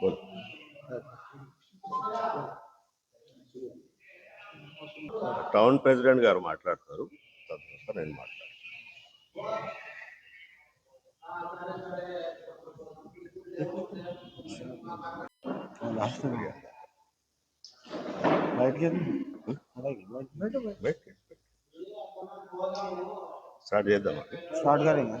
बोल town president గారు మాట్లాడతారు తర్వాత నేను మాట్లాడతాను స్టార్ట్ చేద్దామా స్టార్ట్ గారు ఇంకా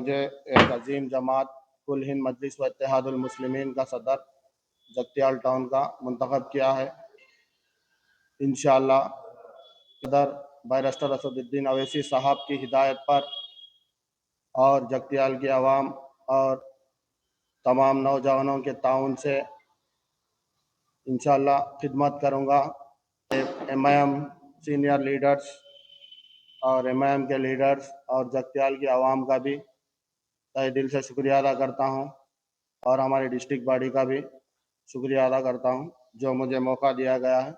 मुझे एक अजीम जमात कुल हिंद मजलिस व इत्तेहादुलमुस्लिमीन का सदर जगतियाल टाउन का मंतखब किया है। इन सदर बैरिस्टर असदुद्दीन अवैसी साहब की हिदायत पर और जगतियाल की आवाम और तमाम नौजवानों के ताउन से इन खिदमत करूँगा। M I M senior leaders और एम आई एम के लीडर्स और जगतियाल की आवाम का भी तहे दिल से शुक्रिया अदा करता हूँ और हमारी डिस्ट्रिक्ट बॉडी का भी शुक्रिया अदा करता हूँ जो मुझे मौका दिया गया है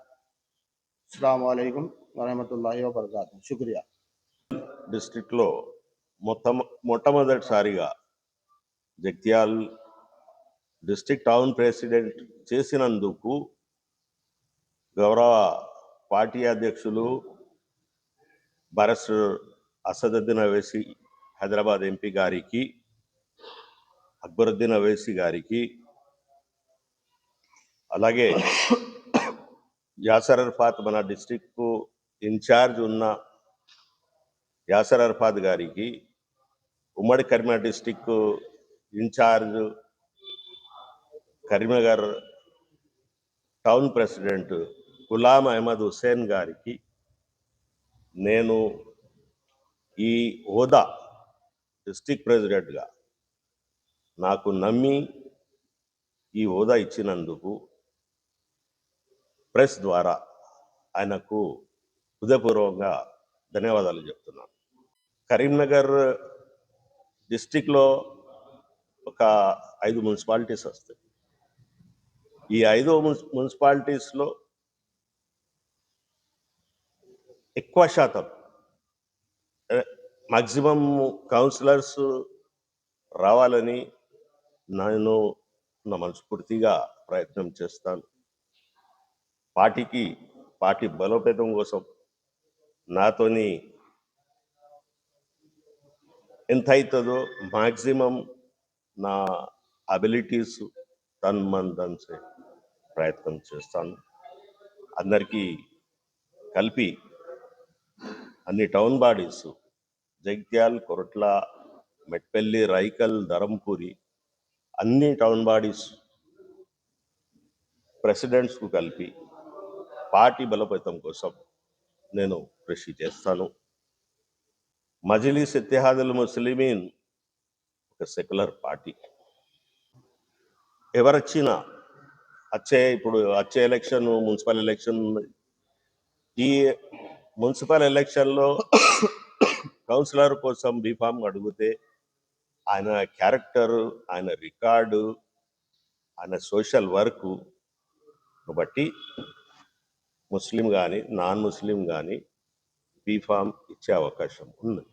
अलैक्म वरहमतुल्लाहि वबरकातुहू शुक्रिया డిస్ట్రిక్ట్ లో మొత్తం మొట్టమొదటిసారిగా జగిత్యాల్ డిస్ట్రిక్ట్ టౌన్ ప్రెసిడెంట్ చేసినందుకు గౌరవ పార్టీ అధ్యక్షులు బరస్ అసదుద్దీన్ అవేసి హైదరాబాద్ ఎంపీ గారికి అక్బరుద్దీన్ అవేసి గారికి అలాగే యాసర్ అర్ఫాత్ మన డిస్ట్రిక్ట్ ఇన్ఛార్జ్ ఉన్న యాసర్ అర్ఫాత్ గారికి ఉమ్మడి Karimnagar district in-charge Karimnagar town president Ghulam Ahmed Hussain గారికి నేను ఈ హోదా డిస్టిక్ ప్రెసిడెంట్గా నాకు నమ్మి ఈ హోదా ఇచ్చినందుకు ప్రెస్ ద్వారా ఆయనకు హృదయపూర్వకంగా ధన్యవాదాలు చెప్తున్నాను. కరీంనగర్ డిస్టిక్లో ఒక ఐదు మున్సిపాలిటీస్ వస్తాయి. ఈ ఐదు మున్సి మున్సిపాలిటీస్లో ఎక్కువ శాతం మాక్సిమం కౌన్సిలర్స్ రావాలని నేను నా మనస్ఫూర్తిగా ప్రయత్నం చేస్తాను. పార్టీకి పార్టీ బలోపేతం కోసం నాతోని ఎంత అవుతుందో మాక్సిమం నా అబిలిటీస్ తన్ మన్ ధన్ ప్రయత్నం చేస్తాను. అందరికీ కలిపి అన్ని టౌన్ బాడీస్ జగిత్యాల్ కొరట్ల మెట్పల్లి రైకల్ ధరంపూరి అన్ని టౌన్ బాడీస్ ప్రెసిడెంట్స్కు కలిపి పార్టీ బలోపేతం కోసం నేను కృషి చేస్తాను. మజిలీస్ ఇత్తిహాదుల్ ముస్లిమీన్ ఒక సెక్యులర్ పార్టీ. ఎవరొచ్చినా వచ్చే ఇప్పుడు వచ్చే ఎలక్షన్ మున్సిపల్ ఎలక్షన్ ఈ మున్సిపల్ ఎలక్షన్లో కౌన్సిలర్ కోసం బీఫామ్ అడిగితే ఆయన క్యారెక్టర్ ఆయన రికార్డు ఆయన సోషల్ వర్క్ బట్టి ముస్లిం కానీ నాన్ ముస్లిం కానీ బీఫామ్ ఇచ్చే అవకాశం ఉంది.